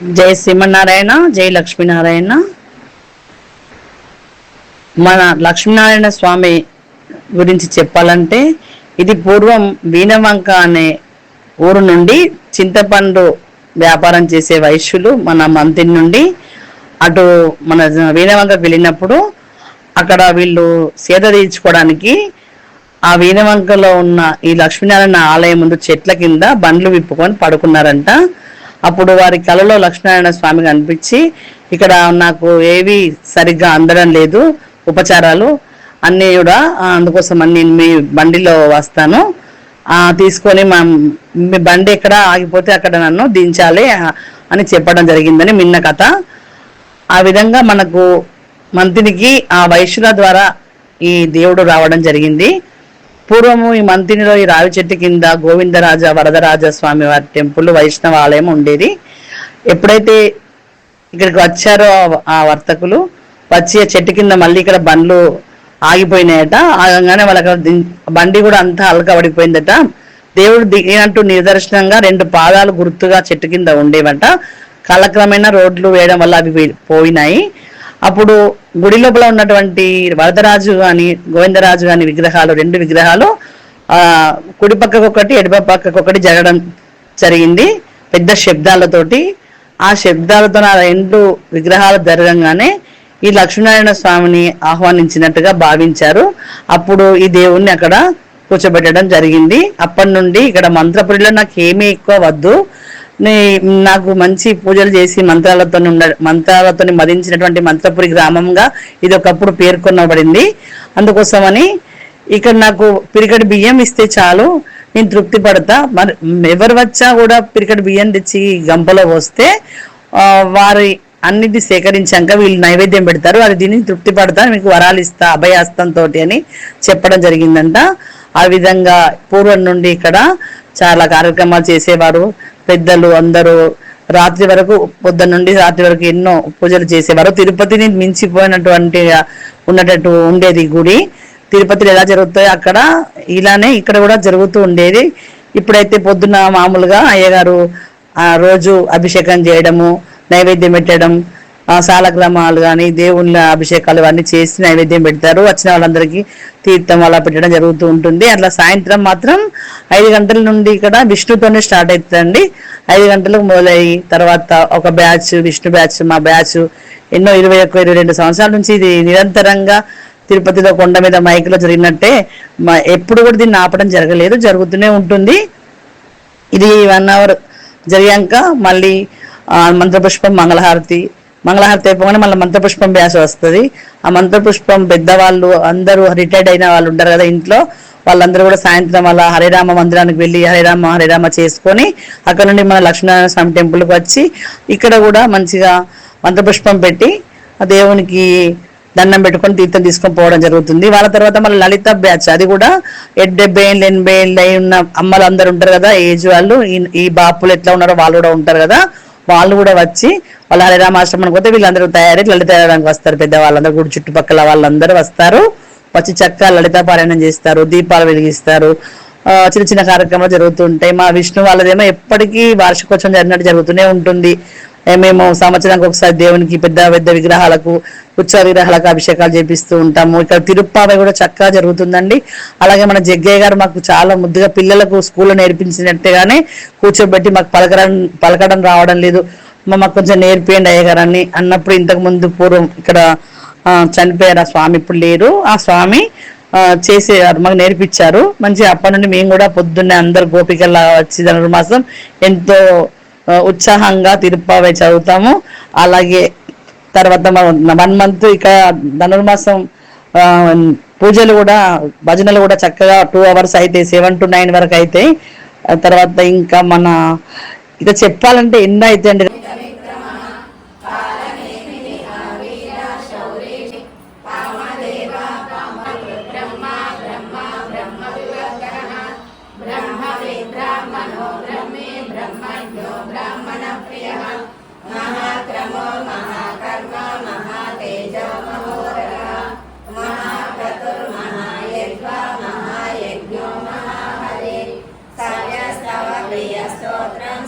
జై శ్రీమన్నారాయణ జై లక్ష్మీనారాయణ. మన లక్ష్మీనారాయణ స్వామి గురించి చెప్పాలంటే ఇది పూర్వం వీణవంక అనే ఊరు నుండి చింతపండు వ్యాపారం చేసే వైశ్యులు మన మంత్రి నుండి అటు మన వీణవంకకు వెళ్ళినప్పుడు అక్కడ వీళ్ళు సేద తీర్చుకోవడానికి ఆ వీణవంకలో ఉన్న ఈ లక్ష్మీనారాయణ ఆలయం ముందు చెట్ల కింద బండ్లు విప్పుకొని పడుకున్నారంట. అప్పుడు వారి కలలో లక్ష్మీనారాయణ స్వామి కనిపించి ఇక్కడ నాకు ఏవి సరిగ్గా అందడం లేదు ఉపచారాలు అన్నీ కూడా అందుకోసం అని నేను మీ బండిలో వస్తాను. తీసుకొని మా మీ బండి ఎక్కడ ఆగిపోతే అక్కడ నన్ను దించాలి అని చెప్పడం జరిగిందని మిన్న కథ. ఆ విధంగా మనకు మంత్రికి ఆ వైశ్యుల ద్వారా ఈ దేవుడు రావడం జరిగింది. పూర్వము ఈ మంతినిలో ఈ రావి చెట్టు కింద గోవిందరాజ వరదరాజ స్వామి వారి టెంపుల్ వైష్ణవ ఆలయం ఉండేది. ఎప్పుడైతే ఇక్కడికి వచ్చారో ఆ- వర్తకులు వచ్చి ఆ చెట్టు కింద మళ్ళీ ఇక్కడ బండ్లు ఆగిపోయినాయట. ఆగంగానే వాళ్ళకి బండి కూడా అంతా అలకబడిపోయిందట. దేవుడు దిగినట్టు నిదర్శనంగా రెండు పాదాలు గుర్తుగా చెట్టు కింద ఉండేవట. కాలక్రమేణా రోడ్లు వేయడం వల్ల అవి పోయినాయి. అప్పుడు గుడి లోపల ఉన్నటువంటి వరదరాజు అని గోవిందరాజు అని విగ్రహాలు రెండు విగ్రహాలు ఆ కుడి పక్కకు ఒకటి ఎడమ పక్కకు ఒకటి జరగడం జరిగింది. పెద్ద శబ్దాలతోటి. ఆ శబ్దాలతో ఆ రెండు విగ్రహాలు జరగంగానే ఈ లక్ష్మీనారాయణ స్వామిని ఆహ్వానించినట్టుగా భావించారు. అప్పుడు ఈ దేవుణ్ణి అక్కడ కూర్చోబెట్టడం జరిగింది. అప్పటి నుండి ఇక్కడ మంత్రపురిలో నాకు ఏమీ ఎక్కువ వద్దు. నాకు మంచి పూజలు చేసి మంత్రాలతో ఉండ మంత్రాలతో మదించినటువంటి మంత్రపురి గ్రామంగా ఇది ఒకప్పుడు పేర్కొనబడింది. అందుకోసమని ఇక్కడ నాకు పిరికడి బియ్యం ఇస్తే చాలు నేను తృప్తి పడతా. మరి ఎవరు వచ్చా కూడా పిరికడి బియ్యం తెచ్చి గంపలో పోస్తే వారి అన్నిటి సేకరించాక వీళ్ళు నైవేద్యం పెడతారు. అది దీన్ని తృప్తి పడతా మీకు వరాలు ఇస్తా అభయహస్తంతో అని చెప్పడం జరిగిందంట. ఆ విధంగా పూర్వం నుండి ఇక్కడ చాలా కార్యక్రమాలు చేసేవారు. పెద్దలు అందరూ రాత్రి వరకు పొద్దున్న నుండి రాత్రి వరకు ఎన్నో పూజలు చేసేవారు. తిరుపతిని మించిపోయినటువంటి ఉన్నట్టు ఉండేది గుడి. తిరుపతిలో ఎలా జరుగుతాయో అక్కడ ఇలానే ఇక్కడ కూడా జరుగుతూ ఉండేది. ఇప్పుడైతే పొద్దున్న మామూలుగా అయ్యగారు ఆ రోజు అభిషేకం చేయడము నైవేద్యం పెట్టడం ఆ సాలగ్రామాలు కానీ దేవుళ్ళ అభిషేకాలు ఇవన్నీ చేసి నైవేద్యం పెడతారు. వచ్చిన వాళ్ళందరికీ తీర్థం అలా పెట్టడం జరుగుతూ ఉంటుంది. అట్లా సాయంత్రం మాత్రం ఐదు గంటల నుండి ఇక్కడ విష్ణుతోనే స్టార్ట్ అవుతుందండి ఐదు గంటలకు మొదలయ్యి తర్వాత ఒక బ్యాచ్ విష్ణు బ్యాచ్ మా బ్యాచ్ ఎన్నో ఇరవై ఒక్క ఇరవై రెండు సంవత్సరాల నుంచి ఇది నిరంతరంగా తిరుపతిలో కొండ మీద మైకులో జరిగినట్టే మా ఎప్పుడు కూడా దీన్ని ఆపడం జరగలేదు జరుగుతూనే ఉంటుంది. ఇది వన్ అవర్ జరిగాక మళ్ళీ మంత్రపుష్పం మంగళహారతి మంగళహారతి అయిపోగానే మళ్ళీ మంత్రపుష్పం బ్యాస్ వస్తుంది. ఆ మంత్రపుష్పం పెద్దవాళ్ళు అందరూ రిటైర్డ్ అయిన వాళ్ళు ఉంటారు కదా ఇంట్లో. వాళ్ళందరూ కూడా సాయంత్రం అలా హరిరామ మందిరానికి వెళ్ళి హరిరామ హరిరామ చేసుకొని అక్కడ నుండి మన లక్ష్మీనారాయణ స్వామి టెంపుల్కి వచ్చి ఇక్కడ కూడా మంచిగా మంత్రపుష్పం పెట్టి ఆ దేవునికి దండం పెట్టుకొని తీర్థం తీసుకొని పోవడం జరుగుతుంది. వాళ్ళ తర్వాత మళ్ళీ లలిత బ్యాచ్ అది కూడా డెబ్బై ఏళ్ళు ఎనభై ఏళ్ళు అయి ఉన్న అమ్మలు అందరు ఉంటారు కదా ఏజ్ వాళ్ళు. ఈ- ఈ బాపులు ఎట్లా ఉన్నారో వాళ్ళు కూడా ఉంటారు కదా. వాళ్ళు కూడా వచ్చి వాళ్ళ హరిరామాశ్రమానికి పోతే వీళ్ళందరూ తయారీ లలిత చేయడానికి వస్తారు. పెద్దవాళ్ళందరూ కూడా గుడి చుట్టుపక్కల వాళ్ళందరూ వస్తారు. వచ్చి చక్కగా లలిత పారాయణం చేస్తారు దీపాలు వెలిగిస్తారు. చిన్న చిన్న కార్యక్రమాలు జరుగుతుంటాయి. మా విష్ణు వాళ్ళదేమో ఎప్పటికీ వార్షికోత్సవం జరిగినట్టు జరుగుతూనే ఉంటుంది. మేము సంవత్సరానికి ఒకసారి దేవునికి పెద్ద పెద్ద విగ్రహాలకు ఉత్సవ విగ్రహాలకు అభిషేకాలు చేపిస్తూ ఉంటాము. ఇక్కడ తిరుప్పావై కూడా చక్కగా జరుగుతుందండి. అలాగే మన జగ్గయ్య గారు మాకు చాలా ముద్దుగా పిల్లలకు స్కూల్లో నేర్పించినట్టుగానే కూర్చోబెట్టి మాకు పలకడం పలకడం రావడం లేదు. మా మాకు కొంచెం నేర్పియండి అయ్యగారని అన్నప్పుడు ఇంతకు ముందు పూర్వం ఇక్కడ చనిపోయారు ఆ స్వామి. ఇప్పుడు లేరు. ఆ స్వామి చేసేవారు మాకు నేర్పించారు. మంచి అప్పటి నుండి మేము కూడా పొద్దున్నే అందరు గోపికల్లా వచ్చి ధనుర్మాసం ఎంతో ఉత్సాహంగా తిరుప్పావై చదువుతాము. అలాగే తర్వాత వన్ మంత్ ఇక్కడ ధనుర్మాసం పూజలు కూడా భజనలు కూడా చక్కగా టూ అవర్స్ అయితే సెవెన్ టు నైన్ వరకు అయితే. తర్వాత ఇంకా మన ఇక చెప్పాలంటే ఎన్నో అయితే అండి.